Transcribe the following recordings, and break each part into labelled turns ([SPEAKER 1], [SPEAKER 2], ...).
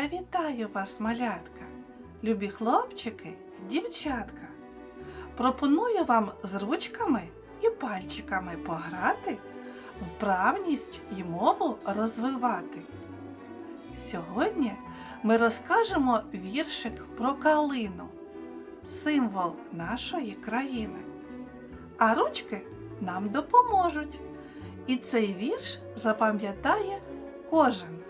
[SPEAKER 1] Я вітаю вас, малятка, любі хлопчики і дівчатка. Пропоную вам з ручками і пальчиками пограти, вправність і мову розвивати. Сьогодні ми розкажемо віршик про калину, символ нашої країни. А ручки нам допоможуть. І цей вірш запам'ятає кожен.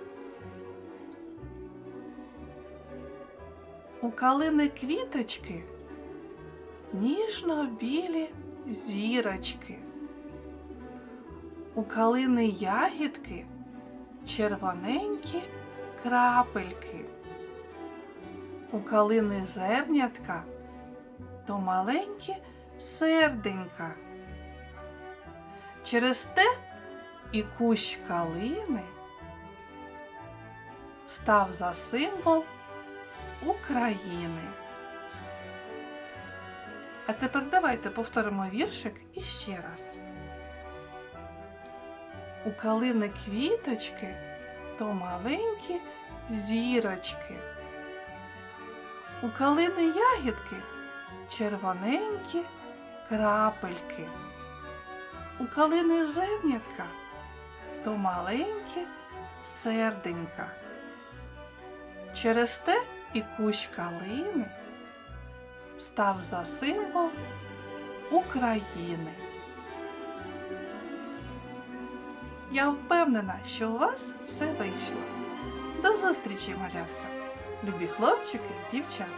[SPEAKER 1] У калини квіточки ніжно-білі зірочки. У калини ягідки червоненькі крапельки. У калини зернятка то маленькі серденька. Через те і кущ калини став за символ України. А тепер давайте повторимо віршик іще раз. У калини квіточки то маленькі зірочки. У калини ягідки червоненькі крапельки. У калини зернятка то маленькі серденька. Через те і кущ калини став за символ України. Я впевнена, що у вас все вийшло. До зустрічі, малятка, любі хлопчики і дівчатка.